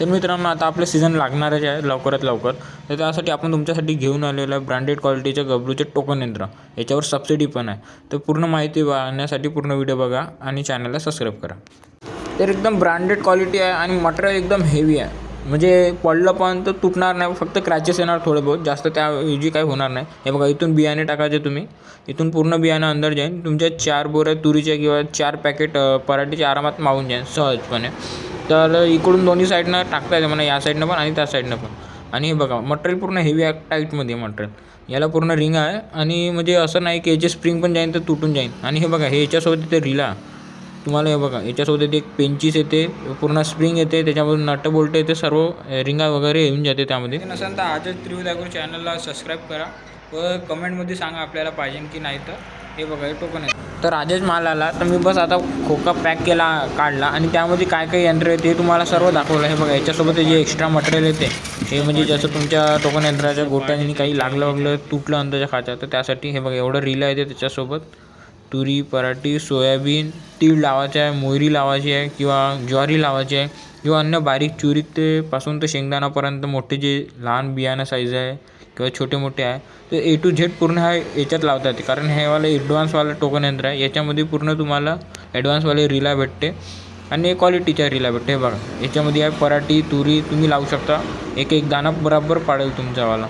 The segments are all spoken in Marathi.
तर मित्रांनो आता आपलं सीझन लागणारच आहे लवकरात लवकर. तर त्यासाठी आपण तुमच्यासाठी घेऊन आलेलं आहे ब्रँडेड क्वालिटीच्या गबरूचे टोकन यंत्र. याच्यावर सबसिडी पण आहे. तर पूर्ण माहिती पाहण्यासाठी पूर्ण व्हिडिओ बघा आणि चॅनलला सबस्क्राईब करा. तर एकदम ब्रँडेड क्वालिटी आहे आणि मटेरियल एकदम हेवी आहे. म्हणजे पडलं पण तर तुटणार नाही. फक्त क्रॅचेस येणार थोडे बहुत. जास्त त्या काही होणार नाही. हे बघा इथून बियाणे टाकायचे तुम्ही. इथून पूर्ण बियाणं अंदर जाईन. तुमच्या चार बोऱ्या तुरीच्या किंवा चार पॅकेट पराठीचे आरामात मावून जाईन. सहजपणे. तर इकडून दोन्ही साईडनं टाकता येतं म्हणा या साईडनं पण आणि त्या साईडनं पण. आणि हे बघा मटेरियल पूर्ण हेवी आहे टाईटमध्ये मटेरियल. याला पूर्ण रिंग आहे आणि म्हणजे असं नाही की याचे स्प्रिंग पण जाईन तर तुटून जाईन. आणि हे बघा हे याच्यासोबत येते रिला. तुम्हाला हे बघा याच्यासोबत एक पेंचीस येते पूर्ण स्प्रिंग येते त्याच्यामधून नट बोल्ट येते सर्व रिंगा वगैरे येऊन जाते त्यामध्ये. नसेल तर आजच त्रिवद चॅनलला सबस्क्राईब करा व कमेंटमध्ये सांगा आपल्याला पाहिजे की नाही तर. हे बघा हे टोकन आहे. तर आजच माल आला. तर मी बस आता खोका पॅक केला काढला. आणि त्यामध्ये काय काय यंत्र आहे ते तुम्हाला सर्व दाखवलं हे बघा याच्यासोबत जे एक्स्ट्रा मटेरियल येते हे म्हणजे जसं तुमच्या टोकन यंत्राच्या गोट्यांनी काही लागलं वागलं तुटलं अंदाजा खाचं तर त्यासाठी हे बघा एवढं रिला येते त्याच्यासोबत. तुरी पराठी सोयाबीन तीळ लावायचं आहे मोहरी लावायची आहे किंवा ज्वारी लावायची आहे किंवा अन्य बारीक चुरीक ते पासून तर शेंगदाणापर्यंत मोठे जे लहान बियाणं साईज आहे किंवा छोटे मोठे आहे तर ए टू झेड पूर्ण हा याच्यात लावता येते कारण हे वालं ॲडव्हान्सवालं टोकन यंत्र आहे याच्यामध्ये पूर्ण तुम्हाला ॲडव्हान्सवाले रिला भेटते आणि क्वालिटीच्या रिला भेटते. हे बघा याच्यामध्ये आहे पराठी तुरी तुम्ही लावू शकता. एक एक दाणा बराबर पाडेल तुमच्यावाला.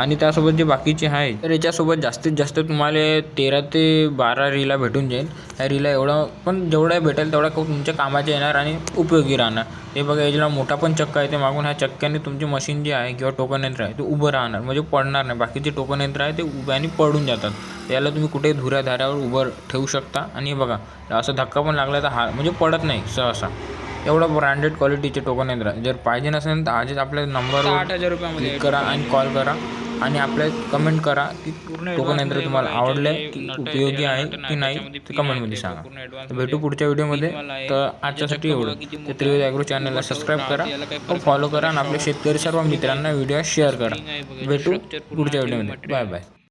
आणि त्यासोबत जे बाकीचे आहे तर याच्यासोबत जास्तीत जास्त तुम्हाला तेरा ते बारा रिला भेटून जाईल. ह्या रिला एवढं पण जेवढा भेटेल तेवढा खूप तुमच्या कामाचे येणार आणि उपयोगी राहणार. हे बघा याच्याला मोठा पण चक्का आहे ते मागून ह्या चक्क्याने तुमची मशीन जे आहे किंवा टोकन यंत्र आहे ते उभं राहणार. म्हणजे पडणार नाही. बाकीचे टोकन यंत्र आहे ते उभ्याने पडून जातात. याला तुम्ही कुठे धुऱ्या धाऱ्यावर उभं ठेवू शकता. आणि हे बघा असं धक्का पण लागला तर हा म्हणजे पडत नाही सहसा. एवढं ब्रँडेड क्वालिटीचे टोकन यंत्र जर पाहिजे नसेल तर आजच आपल्या नंबरवर आठ हजार रुपयामध्ये करा आणि कॉल करा. आणि आपल्या कमेंट करा की टोकन यंत्र तुम्हाला आवडलं की उपयोगी आहे की नाही ते कमेंटमध्ये सांगा. तर भेटू पुढच्या व्हिडिओमध्ये तर आजच्यासाठी एवढं. तर त्रिवेद ॲग्रो चॅनलला सबस्क्राईब करा व फॉलो करा आणि आपल्या शेतकरी सर्व मित्रांना व्हिडिओ शेअर करा. भेटू पुढच्या व्हिडिओमध्ये बाय बाय